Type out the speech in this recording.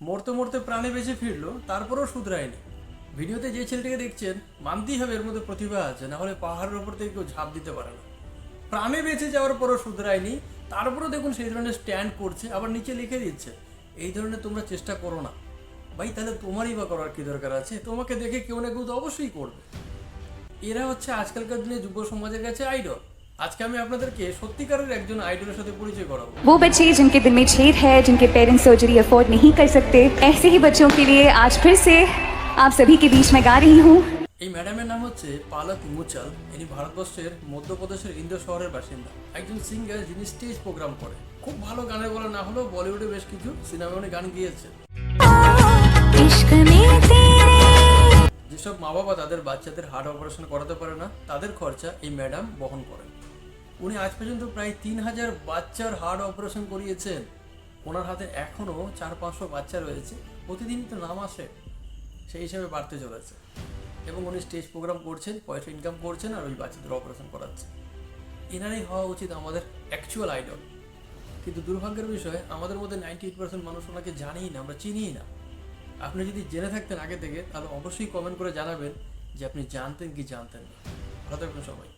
মরতে মরতে প্রাণে বেঁচে ফিরলো, তারপরেও শুধরায়নি। ভিডিওতে যে ছেলেটিকে দেখছেন, মানতেই হবে এর মধ্যে প্রতিভা আছে, না হলে পাহাড়ের ওপর থেকে কেউ ঝাঁপ দিতে পারে না। প্রাণে বেঁচে যাওয়ার পরও শুধরায়নি, তারপরেও দেখুন সেই ধরনের স্ট্যান্ড করছে, আবার নিচে লিখে দিচ্ছে, এই ধরনের তোমরা চেষ্টা করো না। ভাই, তাহলে তোমারই বা করার কি দরকার আছে? তোমাকে দেখে কেউ না কেউ তো অবশ্যই করবে। এরা হচ্ছে আজকালকার দিনে যুব সমাজের কাছে আইডল আজকে আমি আপনাদেরকে সত্যিকারের একজন আইডলের সাথে পরিচয় করাবো वो बच्चे जिनके दिल में छेद है जिनके पेरेंट्स सर्जरी अफोर्ड नहीं कर सकते ऐसे ही बच्चों के लिए आज फिर से आप सभी के बीच में गा रही हूँ এই ম্যাডামের নাম হচ্ছে পালক মুচাল ইনি ভারতবর্ষের মধ্যপ্রদেশের ইন্দোর শহরের বাসিন্দা একজন সিঙ্গার যিনি স্টেজ প্রোগ্রাম করে খুব ভালো গানের বলা না হলেও বলিউডে বেশ কিছু সিনেমায় উনি গান গিয়েছে इश्क में तेरे যেসব মা বাবা তাদের বাচ্চাদের হার্ট অপারেশন করাতে পারে না তাদের খরচা এই ম্যাডাম বহন করেন উনি আজ পর্যন্ত প্রায় তিন হাজার বাচ্চার হার্ট অপারেশন করিয়েছেন ওনার হাতে এখনও চার পাঁচশো বাচ্চা রয়েছে। প্রতিদিনই তো নাম আসে, সেই হিসাবে বাড়তে চলেছে। এবং উনি স্টেজ প্রোগ্রাম করছেন, পয়সা ইনকাম করছেন আর ওই বাচ্চাদের অপারেশন করাচ্ছে। এনারই হওয়া উচিত আমাদের অ্যাকচুয়াল আইডল কিন্তু দুর্ভাগ্যের বিষয়, আমাদের মধ্যে নাইনটি এইট পার্সেন্ট মানুষ ওনাকে জানিই না, আমরা চিনিই না। আপনি যদি জেনে থাকতেন আগে থেকে, তাহলে অবশ্যই কমেন্ট করে জানাবেন যে আপনি জানতেন কি জানতেন না। ভালো থাকবেন সবাই।